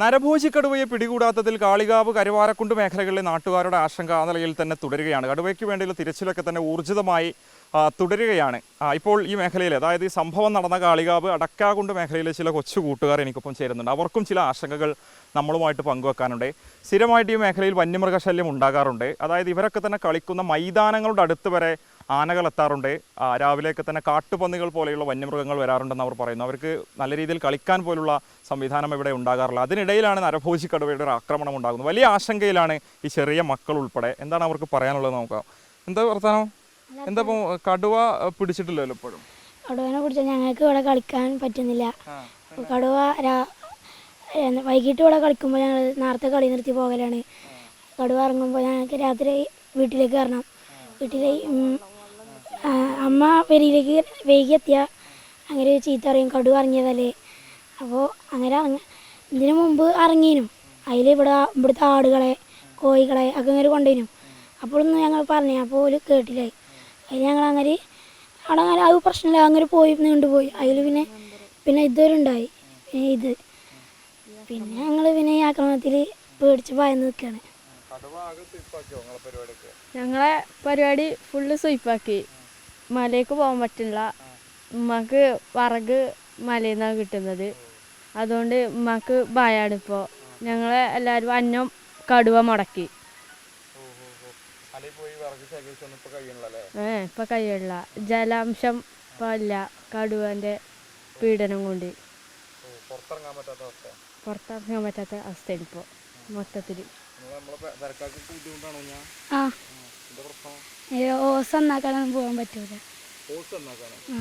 നരഭോജി കടുവയെ പിടികൂടാത്തതിൽ കാളികാവ് കരുവാരക്കുണ്ട് മേഖലകളിലെ നാട്ടുകാരുടെ ആശങ്ക ആ നിലയിൽ തന്നെ തുടരുകയാണ്. കടുവയ്ക്ക് വേണ്ടിയുള്ള തിരച്ചിലൊക്കെ തന്നെ ഊർജിതമായി തുടരുകയാണ്. ഇപ്പോൾ ഈ മേഖലയിൽ അതായത് ഈ സംഭവം നടന്ന കാളികാവ് അടക്കാകുണ്ട് മേഖലയിലെ ചില കൊച്ചു കൂട്ടുകാർ എനിക്കൊപ്പം ചേരുന്നുണ്ട്. അവർക്കും ചില ആശങ്കകൾ നമ്മളുമായിട്ട് പങ്കുവെക്കാനുണ്ട്. സ്ഥിരമായിട്ട് ഈ മേഖലയിൽ വന്യമൃഗശല്യം ഉണ്ടാകാറുണ്ട്. അതായത് ഇവരൊക്കെ തന്നെ കളിക്കുന്ന മൈതാനങ്ങളുടെ അടുത്ത് വരെ ആനകൾ എത്താറുണ്ട്. രാവിലെയൊക്കെ തന്നെ കാട്ടുപന്നികൾ പോലെയുള്ള വന്യമൃഗങ്ങൾ വരാറുണ്ടെന്ന് അവർ പറയുന്നു. അവർക്ക് നല്ല രീതിയിൽ കളിക്കാൻ പോലുള്ള സംവിധാനം ഇവിടെ ഉണ്ടാകാറില്ല. അതിനിടയിലാണ് നരഭോജി കടുവയുടെ ഒരു ആക്രമണം ഉണ്ടാകുന്നത്. വലിയ ആശങ്കയിലാണ് ഈ ചെറിയ മക്കൾ ഉൾപ്പെടെ. എന്താണ് അവർക്ക് പറയാനുള്ളത് നോക്കാം എന്താ വർത്താനം? എന്താ ഇപ്പോൾ കടുവ പിടിച്ചിട്ടില്ലല്ലോ ഇപ്പോഴും? കടുവനെ പിടിച്ചാൽ ഞങ്ങൾക്ക് ഇവിടെ കളിക്കാൻ പറ്റുന്നില്ല. കടുവ വൈകിട്ട് ഇവിടെ കളിക്കുമ്പോൾ ഞങ്ങൾ നേരത്തെ കളി നിർത്തി പോകലാണ്. കടുവ ഇറങ്ങുമ്പോൾ ഞങ്ങൾക്ക് രാത്രി വീട്ടിലേക്ക് വീട്ടിൽ ഉം, ആ, അമ്മ പെരിയിലേക്ക് വൈകി എത്തിയ അങ്ങനെ ചീത്ത അറിയും കടു ഇറങ്ങിയതല്ലേ അപ്പോൾ അങ്ങനെ ഇറങ്ങ ഇതിനു മുമ്പ് ഇറങ്ങിയിനും അതിൽ ഇവിടെ ഇവിടുത്തെ ആടുകളെ കോഴികളെ ഒക്കെ അങ്ങനെ കൊണ്ടുവരും അപ്പോഴൊന്നും ഞങ്ങൾ പറഞ്ഞു അപ്പോൾ ഓൽ കേട്ടില്ലായി അതിൽ ഞങ്ങൾ അങ്ങനെ അവിടെ അങ്ങനെ അത് പ്രശ്നമില്ല അങ്ങനെ പോയി നീണ്ടുപോയി അതിൽ പിന്നെ പിന്നെ ഇതുവരെ ഉണ്ടായി. പിന്നെ ഇത്. പിന്നെ ഞങ്ങൾ പിന്നെ ഈ ആക്രമണത്തിൽ പേടിച്ച് ഭയന്ന് നിൽക്കുകയാണ് ഞങ്ങളെ പരിപാടി ഫുള്ള് സ്വീപ്പാക്കി മലയ്ക്ക് പോകാൻ പറ്റില്ല ഉമ്മക്ക് വറക് മലയിൽ നിന്നാണ് കിട്ടുന്നത്. അതുകൊണ്ട് ഉമ്മക്ക് ഭയമാണ് ഇപ്പോൾ ഞങ്ങൾ എല്ലാവരും അന്നം കടുവ മുടക്കി. ഏ ഇപ്പം കഴിയുള്ള ജലാംശം ഇപ്പം ഇല്ല. കടുവന്റെ പീഡനം കൊണ്ട്. പുറത്തിറങ്ങാൻ പറ്റാത്ത അവസ്ഥയാണ് ഇപ്പോൾ മൊത്തത്തിൽ ആ. ഓസ് നന്നാക്കാനൊന്നും പോകാൻ പറ്റൂല. ആ.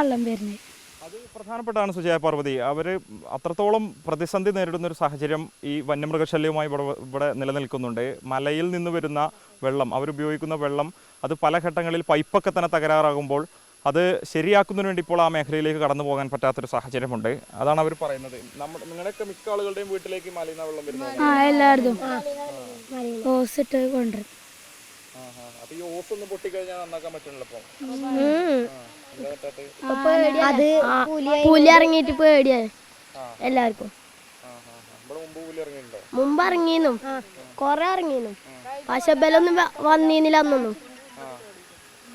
വെള്ളം വരുന്നത് അത് പ്രധാനപ്പെട്ടാണ് സുജയ പാർവതി. അവർ അത്രത്തോളം പ്രതിസന്ധി നേരിടുന്ന ഒരു സാഹചര്യം ഈ വന്യമൃഗശല്യവുമായി ഇവിടെ ഇവിടെ നിലനിൽക്കുന്നുണ്ട്. മലയിൽ നിന്ന് വരുന്ന വെള്ളം അവരുപയോഗിക്കുന്ന വെള്ളം അത് പല ഘട്ടങ്ങളിൽ പൈപ്പൊക്കെ തന്നെ തകരാറാകുമ്പോൾ അത് ശരിയാക്കുന്നതിന് വേണ്ടി ഇപ്പോൾ ആ മേഖലയിലേക്ക് കടന്നു പോകാൻ പറ്റാത്തൊരു സാഹചര്യമുണ്ട്. അതാണ് അവർ പറയുന്നത്. നമ്മുടെ നിങ്ങളുടെയൊക്കെ മിക്ക ആളുകളുടെയും വീട്ടിലേക്ക് മലിന വെള്ളം വരുന്നത് ആ എല്ലായിടത്തും ഓസ് ഇട്ട് കൊണ്ടുവരും. അപ്പൊ ഈ ഓസ് ഒന്ന് പൊട്ടിക്കഴിഞ്ഞാൽ നന്നാക്കാൻ പറ്റണല്ലോ ഇപ്പം? എന്താ പറ്റാത്തത് അത് പുലി ഇറങ്ങിയിട്ട് പേടിയാണ്. എല്ലാവർക്കും. മുമ്പ് ഇറങ്ങിന്നു. കൊറേ ഇറങ്ങിന്നു. പക്ഷെ ബലൊന്നും വന്നീന്നില്ല അന്നൊന്നും.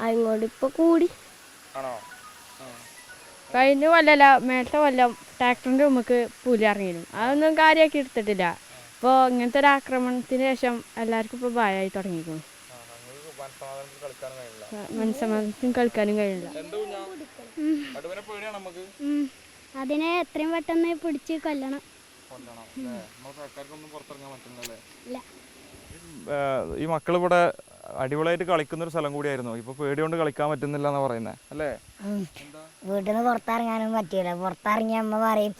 അതുകൊണ്ട് ഇപ്പൊ കൂടി. ആണോ? കഴിഞ്ഞ കൊല്ലല്ല മേലത്തെ കൊല്ലം ട്രാക്ടറിന്റെ ഉമ്മക്ക് പുലി ഇറങ്ങിയിരുന്നു. അതൊന്നും കാര്യമാക്കി എടുത്തിട്ടില്ല. ഇപ്പോൾ ഇങ്ങനത്തെ ഒരു ആക്രമണത്തിന് ശേഷം എല്ലാവർക്കും ഇപ്പോൾ ഭയമായി തുടങ്ങിയിരിക്കുന്നു. മനസ്സമാധാനത്തിൽ കളിക്കാനും കഴിയില്ല. മനസ്സമാധാനത്തിന് കളിക്കാനും കഴിയില്ല. അതിനെ എത്രയും പെട്ടെന്ന് പിടിച്ച് കൊല്ലണം. ഈ മക്കൾ ഇവിടെ അടിപൊളിയായിട്ട് കളിക്കുന്ന ഒരു സ്ഥലം കൂടിയായിരുന്നു. ഇപ്പൊ പേടി കൊണ്ട് കളിക്കാൻ പറ്റുന്നില്ല എന്നാ പറയുന്നത് അല്ലേ? വീട്ടിൽ നിന്ന് പുറത്തിറങ്ങാനും പറ്റില്ല പുറത്തിറങ്ങിയ അമ്മ പറയും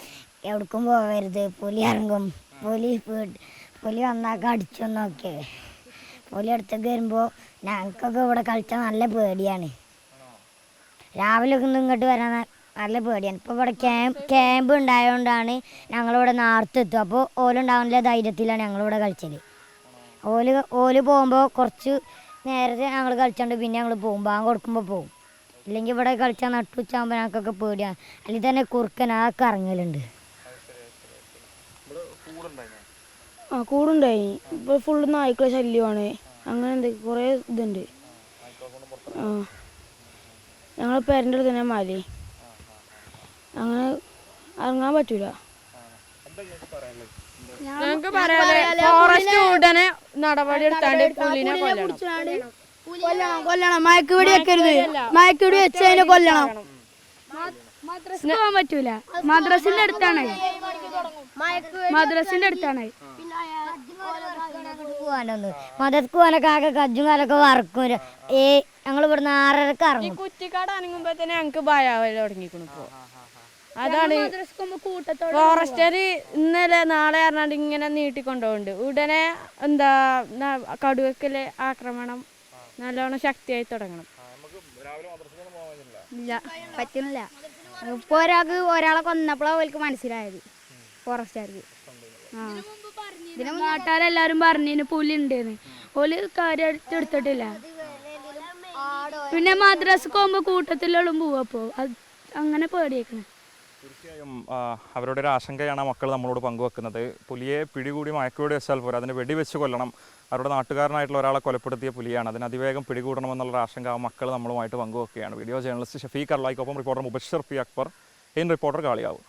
എവിടക്കും പോകരുത് പുലി ഇറങ്ങും. പുലി പുലി വന്നാക്ക അടിച്ചു നോക്കിയത് പുലി അടുത്തേക്ക് വരുമ്പോൾ ഞങ്ങൾക്കൊക്കെ ഇവിടെ കളിച്ചാൽ നല്ല പേടിയാണ്. രാവിലെ ഒക്കെ ഇങ്ങോട്ട് വരാൻ നല്ല പേടിയാണ്. ഇപ്പോൾ ഇവിടെ ക്യാമ്പ് ക്യാമ്പ് ഉണ്ടായതുകൊണ്ടാണ് ഞങ്ങളിവിടെ നാർത്തെത്തും അപ്പോൾ ഓലുണ്ടാവുന്ന ധൈര്യത്തിലാണ് ഞങ്ങളിവിടെ കളിച്ചത് ഓൽ ഓൽ പോകുമ്പോൾ കുറച്ച് നേരത്തെ ഞങ്ങൾ കളിച്ചോണ്ട് പിന്നെ ഞങ്ങൾ പോകും. ബാങ്ക് കൊടുക്കുമ്പോൾ പോകും. ഇല്ലെങ്കിൽ ഇവിടെ കളിച്ചാൽ നട്ടുച്ചാകുമ്പോൾ ഞങ്ങൾക്കൊക്കെ പേടിയാണ് അല്ലെങ്കിൽ തന്നെ കുറുക്കൻ ആ കറങ്ങലുണ്ട് ആ കൂടുണ്ടായി. ഇപ്പൊ ഫുള്ള് നായ്ക്കളെ ശല്യമാണ്. അങ്ങനെ എന്തൊക്കെ കുറേ ഇതുണ്ട്. ആ. ഞങ്ങൾ പേരന്റെ അടുത്ത് തന്നെ മാലി. അങ്ങനെ ഇറങ്ങാൻ പറ്റൂല. ഞങ്ങൾക്ക് പറയാതെ ഫോറസ്റ്റ് ഉടനെ നടപടി എടുത്താണ്ട് പുലിനെ കൊല്ലണം. കൊല്ലണം. കൊല്ലണം മയക്കുപിടി വെക്കരുത്. മയക്കുപിടി വെച്ച് അതിനെ കൊല്ലണം. മദ്രസ പോകാൻ പറ്റൂല. മദ്രസിന്റെ അടുത്താണ്. മദ്രസിന്റെ അടുത്താണ്. പോകാനൊന്ന് മതക്ക് പോകാനൊക്കെ ആകെ കജ്ജും കാലൊക്കെ വറക്കും. ഏ ഞങ്ങൾ ഇവിടുന്ന് ആറരക്ക് ഈ ഇറങ്ങും കുറ്റിക്കാട് അനങ്ങുമ്പോ തന്നെ ഞങ്ങൾക്ക് ഭയാവൽ തുടങ്ങിക്കണു ഇപ്പൊ. അതാണ് ഫോറസ്റ്റര് ഇന്നലെ നാളെ അറിഞ്ഞാണ്ട് ഇങ്ങനെ നീട്ടിക്കൊണ്ടുപോകുന്നുണ്ട് ഉടനെ എന്താ കടുവക്കൽ ആക്രമണം നല്ലോണം ശക്തിയായി തുടങ്ങണം. ഇല്ല പറ്റുന്നില്ല. ഇപ്പൊ ഒരാൾക്ക് ഒരാളെ കൊന്നപ്പോഴാണ് അവർക്ക് മനസ്സിലായത് ഫോറസ്റ്റുകാർക്ക് ആ. ഇതിന് നാട്ടുകാരെല്ലാരും പറഞ്ഞു പുലി ഉണ്ടെന്ന് ഓൽ കാര്യമായിട്ട് എടുത്തിട്ടില്ല. പിന്നെ മദ്രാസ് പോകുമ്പോ കൂട്ടത്തിലുള്ള പോവാ അപ്പോ അങ്ങനെ പേടിയേക്കണേ. തീർച്ചയായും അവരുടെ ഒരു ആശങ്കയാണ് മക്കൾ നമ്മളോട് പങ്കുവെക്കുന്നത്. പുലിയെ പിടികൂടി മയക്കുവെടി വെച്ചാൽ പോരാ അതിനെ വെടിവെച്ച് കൊല്ലണം. അവരുടെ നാട്ടുകാരനായിട്ടുള്ള ഒരാളെ കൊലപ്പെടുത്തിയ പുലിയാണ്. അതിന് അതിവേഗം പിടികൂടണമെന്നുള്ള ഒരു ആശങ്ക ആ മക്കൾ നമ്മളുമായിട്ട് പങ്കുവെക്കുകയാണ്. Video journalist Shafeeq അർലായിക്കൊപ്പം reporter Mubashar P Akbar in reporter കാളിയാവും.